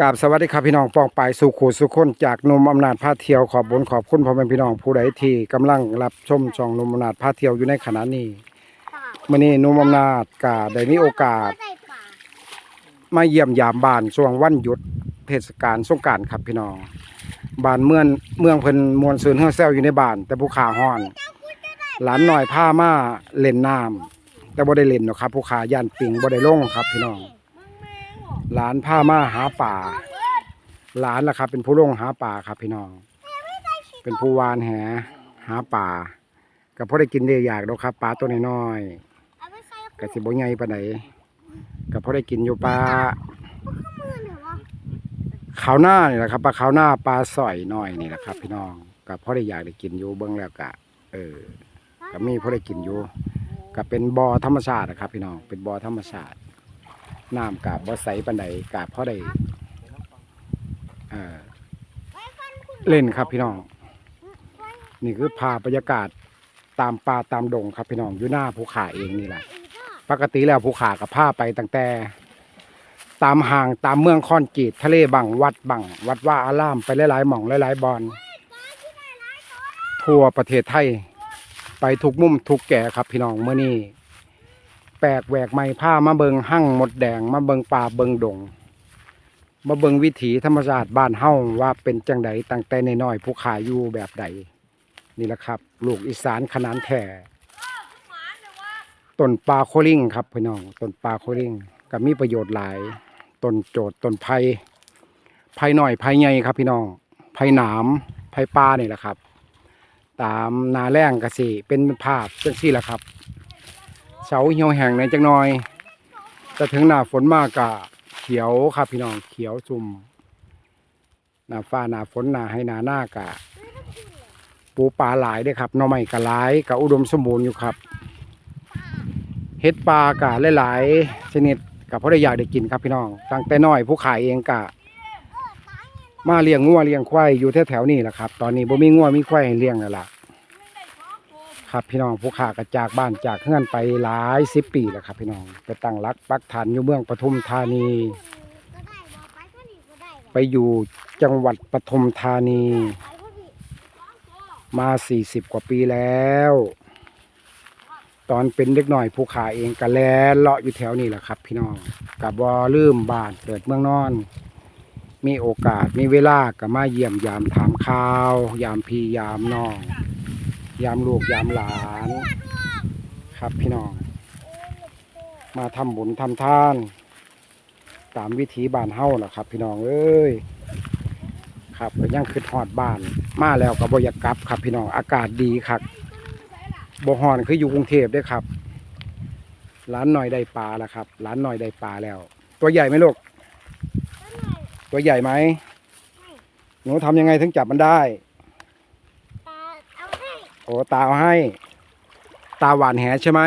กราบสวัสดีครับพี่น้องปองปายสุขูสุขคนจากหนมอำนาจพาเที่ยวขอบบุญขอบคุณพ่อแม่พี่น้องผู้ใดที่กำลังรับชมช่องหนมอำนาจพาเที่ยวอยู่ในขณะนี้มื้อนี้หนมอำนาจก็ได้มีโอกาส มาเยี่ยมยามบ้านช่วงวันหยุดเทศกาลสงกรานต์ครับพี่น้องบ้านเมืองเมืองเพิ่นมวลซืนเฮือแซวอยู่ในบ้าน แต่ผู้ขาฮ้อน หลานหน่อยพามาเล่นน้ำแต่บ่ได้เล่นหรอกครับผู้ขาย่านปิงบ่ได้ลงครับพี่น้อง หลานพามาหาป่า หลานล่ะครับ เป็นผู้ลงหาป่าครับพี่น้อง เป็นผู้วานแหหาป่าก็พอได้กินได้อยากดอกครับปลาตัวน้อยๆก็สิบ่ใหญ่ปานใดก็พอได้กินอยู่ปลาขาวหน้านี่แหละครับปลาขาวหน้าปลาสอยน้อยนี่แหละครับ พี่น้องก็พอได้อยากได้กินอยู่เบิ่งแล้วก็เออก็มีพอได้กินอยู่ก็เป็นบ่อธรรมชาตินะครับ พี่น้องเป็นบ่อธรรมชาติ น้ำกาบบ่ใสปานใดกาบพอได้เอ่อเล่นครับพี่น้อง นี่คือภาพบรรยากาศตามป่าตามดงครับพี่น้องอยู่หน้าภูขาเองนี่แหละปกติแล้วภูขากับผ้าไปตั้งแต่ ตามห่างตามเมืองคอนกรีตทะเลบังวัดบังวัดว่าอารามไปหลายๆหม่องหลายๆบอนทั่วประเทศไทย ไปทุกมุมทุกแก่ครับพี่น้องเมื่อนี้แปลกแหวกใหม่ผ้ามาเบิงหั่งหมดแดงมาเบิงป่าเบิงดง มาเบิงวิถีธรรมชาติบ้านเฮ้าว่าเป็นจังใดตั้งแต่ในน้อยผู้ขายอยู่แบบใดนี่แหละครับ ลูกอีสานขนานแท้ต้นปลาโคลิงครับพี่น้องต้นปลาโคลิงก็มีประโยชน์หลายต้นโจดต้นไผ่ไผ่หน่อยไผ่ใหญ่ครับ พี่น้องไผ่หนามไผ่ปลานี่แหละครับ ตามนาแรงกสิเป็นภาพจังซี่แหละครับ เสาเหี่ยวแห้งในจังหน้อย แต่ถึงหน้าฝนมากกะเขียวครับพี่น้องเขียวจุ่มหน้าฟ้าหน้าฝนหน้าให้หน้าหน้ากะปูปลาหลายด้อครับหน่อไม้กะหลายกะอุดมสมบูรณ์อยู่ครับเฮ็ดปลากะหลายๆชนิดกับพ่อได้อยากได้กินครับพี่น้องตั้งแต่น้อยผู้ขายเองกะมาเลี้ยงงัวเลี้ยงควายอยู่แถวๆนี้แหละครับ ตอนนี้บ่มีงัวมีควายให้เลี้ยงแล้วล่ะ ครับพี่น้องผู้ขากระจากบ้านจากเฮือนไปหลายสิบปีแล้วครับพี่น้องไปตั้งรักปักฐานอยู่เมืองปทุมธานี ไปอยู่จังหวัดปทุมธานี มาสี่สิบกว่าปีแล้ว ตอนเป็นเด็กหน่อยผู้ขาเองกะแลเลาะอยู่แถวนี้แหละครับ พี่น้องกับบอลืมบ้านเกิดเมืองนอน มีโอกาสมีเวลาก็มาเยี่ยมยามถามข่าวยามพี่ยามน้อง ยามลูกยามหลาน ครับพี่น้อง มาทำบุญทำทาน ตามวิถีบ้านเฮาล่ะครับ พี่น้องเอ้ยครับก็ยังคือหอดบ้าน มาแล้วก็บ่อยากกลับครับ พี่น้องอากาศดีครับบ่ฮ้อนคืออยู่กรุงเทพด้อครับร้านหน่อยได้ปลาแล้วครับร้านหน่อยได้ปลาแล้ว ตัวใหญ่ไหมลูกตัวใหญ่ไหมหนูทำยังไงถึงจับมันได้ โอ้ตาเอาให้ ตาหวานแหใช่ไหม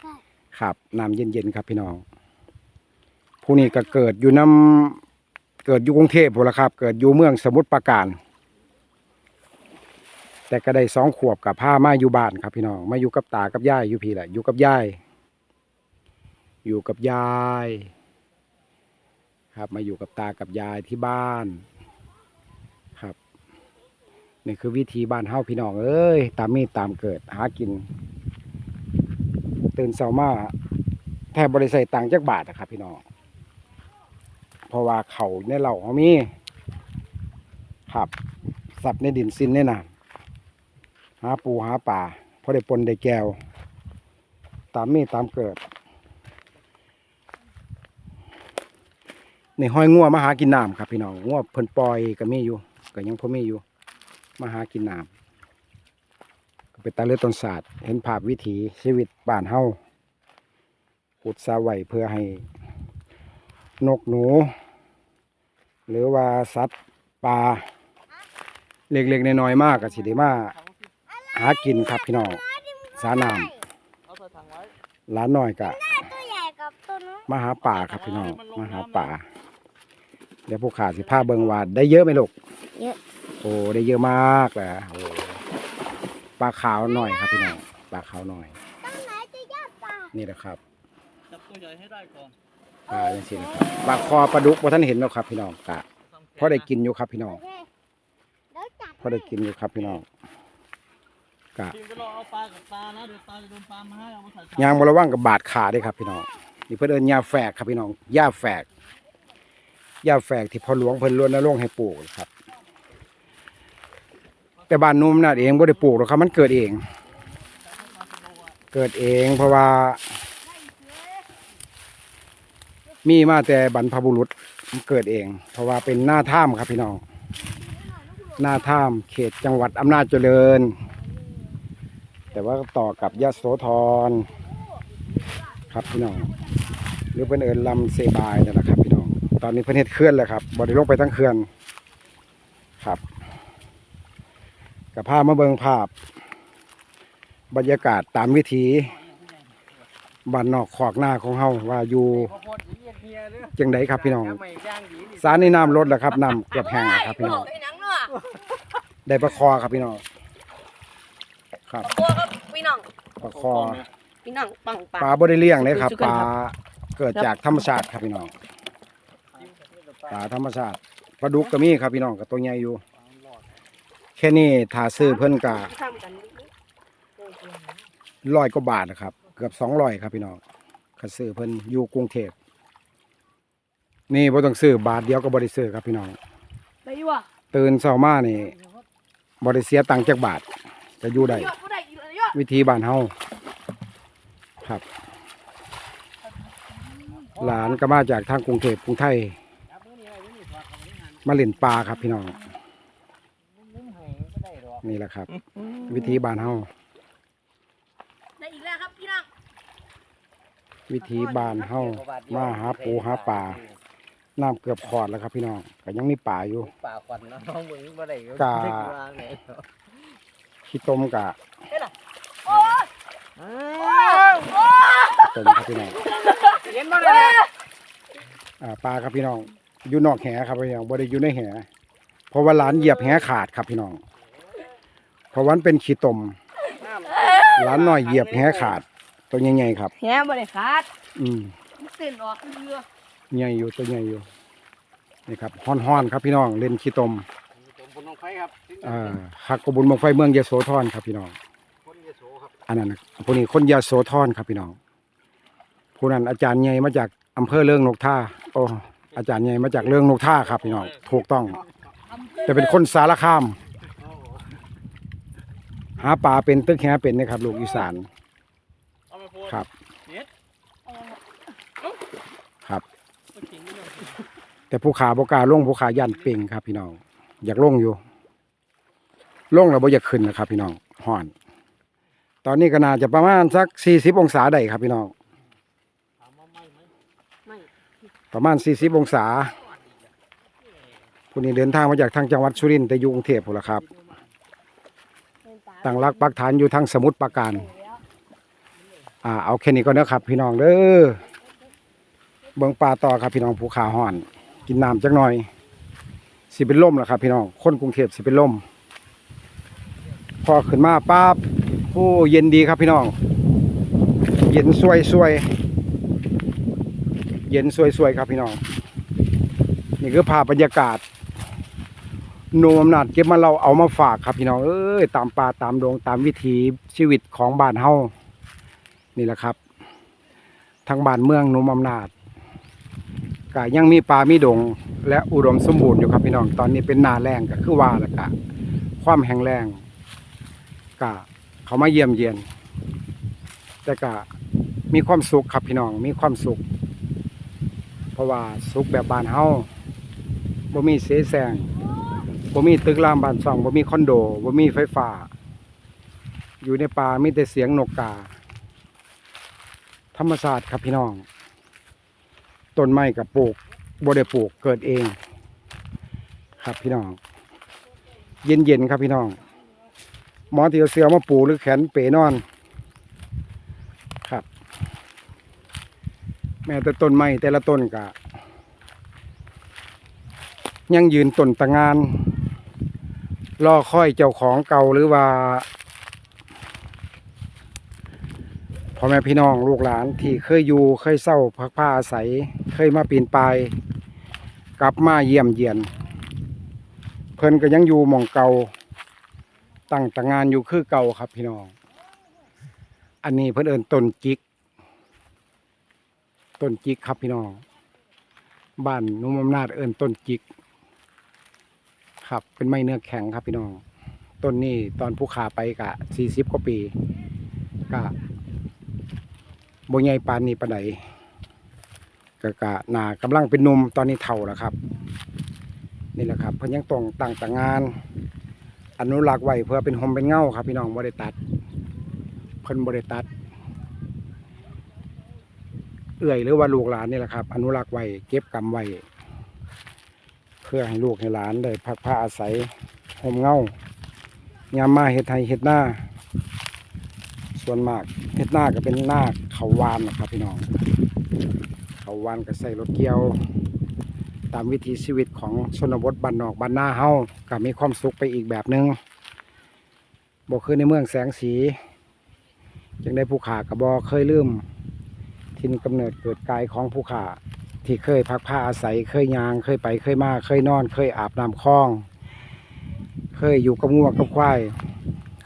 ใช่ครับน้ำเย็นๆครับพี่น้องผู้นี้ก็เกิดอยู่น้ำเกิดอยู่กรุงเทพพุ่นละครับ เกิดอยู่เมืองสมุทรปราการ แต่ก็ได้สองขวบกับผ้ามาอยู่บ้านครับ พี่น้องมาอยู่กับตากับยายอยู่พี่แหละอยู่กับยายอยู่กับยาย ครับมาอยู่กับตากับยายที่บ้านครับ นี่คือวิธีบ้านเฮาพี่น้องเอ้ยตามมีตามเกิดหากิน ตื่นเช้ามาแทบบริใส่ตังจักบาทอะครับพี่น้องเพราะว่าเขาในเหล่าเขามีครับสับในดินซินในน้ำหาปูหาป่าพอได้ปนได้แก้ว ตามมีตามเกิดในห้อยงัวมาหากินน้ำครับพี่น้องงัวเพิ่นปล่อยก็มีอยู่ก็ยังพอมีอยู่ มาหากินน้ำเป็นตาเลือดต้นศาสตร์เห็นภาพวิถีชีวิตบ้านเฮาขุดสาไว้เพื่อให้ นกหนู หรือว่าสัตว์ป่าเล็กๆน้อยๆมากก็สิได้มาหากินครับพี่น้องสาน้เอาใส่ถังไว้ำลานน้อยกับมาหาป่าครับพี่น้องมาหาป่าเดี๋ยวผู้ขาสิพาเบิงว่าได้เยอะไหมลูกเยอะ อ้ได้เยอะมากเลยโอ้ปลาขาวหน่อยครับพี่น้องปลาขาวหน่อยตั้งไหนจะยอดปลานี่แหละครับจับตัวใหญ่ให้ได้ก่อนปลาจังซี่นะครับปลาคอปลาดุกบ่ท่านเห็นแล้วครับ พี่น้องกะพอได้กินอยู่ครับพี่น้องโอเคเดี๋ยวจัดพอได้กินอยู่ครับพี่น้องกะทีมก็รอเอาปลากับปลานะเดี๋ยวปลาจะโดนปลามาให้เอามาใส่จานยางบ่ระวังกับบาดขาเด้ครับพี่น้องนี่เพิ่นเอิ้นหญ้าแฝกครับพี่น้องหญ้าแฝกหญ้าแฝกที่พ่อหลวงเพิ่นรณรงค์ให้ปลูกครับ แต่บ้านนุ่มนาดเองบ่ได้ปลูกหรอกครับมันเกิดเอง เกิดเองเพราะว่า มีมาแต่บรรพบุรุษมันเกิดเอง เพราะว่าเป็นหน้าถ้ำครับพี่น้องหน้าถ้ำเขตจังหวัดอำนาจเจริญ แต่ว่าต่อกับยะโสธรครับพี่น้องหรือเป็นเอินลำเซบายนั่นแหละครับพี่น้องตอนนี้เพิ่นเฮ็ดเคลื่อนแล้วครับบไดิลงไปทั้งเคลื่อนครับ กับภาพมาเบิงภาพ บรรยากาศตามวิถีบ้านนอกขอกหน้าของเฮาว่าอยู่ข้าวโพดเยี่ยเฮียเด้อจังไดครับพี่น้องย่างใหม่ย่างดีนี่สารนี่น้ำลดแล้วครับน้ำเกือบแห้งแล้วครับพี่น้องไอ้หนังเนาะได้ประคอครับพี่น้องครับครัวครับพี่น้องประคอพี่น้องปังปังปลาบ่ได้เลี้ยงเลยครับสุดปๆกันลาครับเกิดจากธรรมชาติครับพี่น้องปลาธรรมชาติปลาดุกก็มีครับพี่น้องก็ตัวใหญ่อยู่แค่นี้ถ้าซื้อเพิ่นก็ทำกันนิดนึงร้อยกว่าบาทนะครับ เกือบสองร้อยครับพี่น้องก็ซื้อเพิ่นอยู่กรุงเทพนี่บ่ต้องซื้อบาทเดียวก็บ่ได้ซื้อครับพี่น้องได้อยู่อะตื่นเช้ามานี่บ่ได้เสียตังค์จักบาทจะอยู่ได้ยอดบ่ได้อยู่ยอดวิธีบ้านเฮาครับ หลานก็มาจากทางกรุงเทพกรุงไทยจับมือนี่ไว้มือนี่ถอดเข้าไปในหันมาเล่นปลาครับพี่น้อง นึ่งให้ก็ได้ดอก นี่แหละครับ วิธีบ้านเฮาได้อีกแล้วครับพี่น้องวิธีบ้านเฮามาหาปูหาปลาน้ำเกือบขอดแล้วครับ พี่น้องก็ยังมีป่าอยู่ปลาควันเนาะน้องมึงบ่ได้กะได้กี่วางไหนเนาะขี้ต้มกะโอ้ยอ้าโอ้ยต้มครับพี่น้องเห็นบ่ได้เลยอ่าปลาครับพี่น้องอยู่นอกแหครับพี่น้องบ่ได้อยู่ในแหเพราะว่าหลานเหยียบแหขาดครับพี่น้อง เพราะวามันเป็นขี้ต้มหลานน้อยเหยียบแหขาด ตัวใหญ่ๆครับ แหบ่ได้ขาดอืมมันเต้นออกเรือใหญ่อยู่ตัวใหญ่อยู่นี่ครับฮ้อนๆครับพี่น้องเล่นขี้ตมผมพลงไฟครับอ่าหักกบุญบังไฟเมืองยโสธรครับพี่น้อง คนยโสครับอันนั้นน่ะพวกนี้คนยโสธรครับพี่น้องผู้นั้นอาจารย์ใหญ่มาจากอำเภอเรื่องนกท่าโอ้อาจารย์ใหญ่มาจากเรื่องนกท่าครับพี่น้องถูกต้องแต่เป็นคนสารคาม หาปลาเป็นตึกแหเป็นนะครับลูกอีสานเอามาโพดครับเน็ตครับเอาขิงไปหน่อยแต่ผู้ขาบกล้าลงผู้ขายันเป่งครับ พี่น้อง อยากลงอยู่ลงแล้วบ่อยากขึ้นนะครับ พี่น้องห่อน ตอนนี้ก็น่าจะประมาณสักสี่สิบองศาได้ครับ พี่น้องถามว่าไหม่ไหมไม่ประมาณสี่สิบองศาผู้นี้เดินทางมาจากทางจังหวัดสุรินทร์แต่อยู่กรุงเทพพุ่นละครับเป็น ตาตั้งรักปักฐานอยู่ทางสมุทรปราการอ่าเอาแค่นี้ก็เนอะครับ พี่น้องเด้อเบิ่งปลาต่อครับพี่น้องภูขาห่อน กินน้ำจักหน่อย สิเป็นลมแล้วครับ พี่น้องคนกรุงเทพสิเป็นลมพอขึ้นมาปั๊บโอ้เย็นดีครับพี่น้อง เย็นสวยสวยเย็นสวยสวยครับพี่น้อง นี่คือภาพบรรยากาศ โนมอำนาจเก็บมาเราเอามาฝากครับพี่น้องเอ้ยตามป่าตามดงตามวิถีชีวิตของบ้านเฮานี่แหละครับทางบ้านเมืองโนมอำนาจก็ยังมีป่ามีดง และอุดมสมบูรณ์อยู่ครับพี่น้องตอนนี้เป็นนาแรงก็คือว่าล้วก็ความแห้งแรงก็เขามาเยี่ยมเยียน แต่ก็มีความสุขครับพี่น้องมีความสุข เพราะว่าสุขแบบบ้านเฮาบ่มีเสแสร้ง บ่มีตึกรามบ้านช่องบ่มีคอนโดบ่มีไฟฟ้า อยู่ในป่ามีแต่เสียงนกกา ธรรมชาติครับพี่น้อง ต้นไม้กับปลูกบ่ได้ปลูกเกิดเอง ครับพี่น้อง เย็นๆครับพี่น้องหมอที่เอาเสือมาปูหรือแขนเป๋นอน ครับ แม้แต่ต้นไม้แต่ละต้นกะ ยังยืนต้นตะงาน รอค่อยเจ้าของเก่าหรือว่าพ่อแม่พี่น้องลูกหลานที่เคยอยู่เคยเศร้าพักผ้าอาศัย เคยมาปีนปลาย กลับมาเยี่ยมเยียน เพิ่นก็ยังอยู่หม่องเก่าตั้งแต่งานอยู่คือเก่าครับพี่น้อง อันนี้เพิ่นเอิ้นต้นจิกต้นจิกครับพี่น้องบ้านนุ่มอำนาจเอิ้นต้นจิก ครับ เป็นไม้เนื้อแข็งครับพี่น้อง ต้นนี้ตอนผู้ขาไปกะสี่สิบกว่าปีกะบใหญ่ปานนี้ปานใดกะกะหนากำลังเป็นนมตอนนี้เท่าแล้วครับ นี่แหละครับเพิ่นยังต้องตั้งแต่งาน อนุรักษ์ไว้เพื่อเป็นหมเป็นเงาครับ พี่น้องบ่ได้ตัดเพิ่นบ่ได้ตัดเอื่อยหรือว่าลูกหลานนี่แหละครับ อนุรักษ์ไว้เก็บกรรมไว้ พื่อให้ลูกให้หลานได้พักผ้าอาศัยห่มเงายามมาเฮ็ดไทยเฮ็ดหน้า ส่วนมากเฮ็ดหน้าก็เป็นหน้าเขาวานนะครับพี่น้องเขาวานก็ใส่รถเกี่ยว ตามวิถีชีวิตของชนบทบ้านนอกบ้านนาเฮาก็มีความสุขไปอีกแบบหนึงบ่คือในเมืองแสงสีจึงได้ผู้ขาก็บ่เคยลืม ทินกำเนิดเกิดกายของผู้ขา ที่เคยพักผ้าอาศัย เคยยาง เคยไป เคยมา เคยนอน เคยอาบน้ำคลอง เคยอยู่กับงัวกับควาย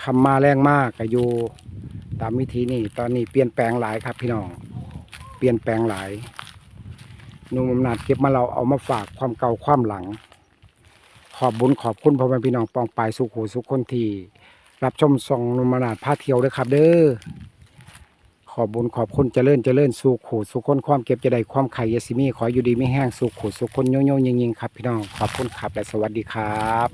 คำมาแรงมากก็อยู่ตามวิธีนี่ตอนนี้เปลี่ยนแปลงหลายครับพี่น้อง เปลี่ยนแปลงหลายนุ่มอำนาจเก็บมาเราเอามาฝากความเก่าความหลัง ขอบบุญขอบคุณพ่อแม่พี่น้องปองปายสุขหูสุขคนที่รับชมส่องนุ่มอำนาจพาเที่ยวด้วยครับ เด้อ บบุญขอบคุณเจริญเจริญสุขขูสุขคนความเก็บจะได้ความไข่ยาซิมีขออยู่ดีไม่แห้งสุขขูสุขคนโยโย่ยิงยิงครับพี่น้องขอบคุณครับและสวัสดีครับ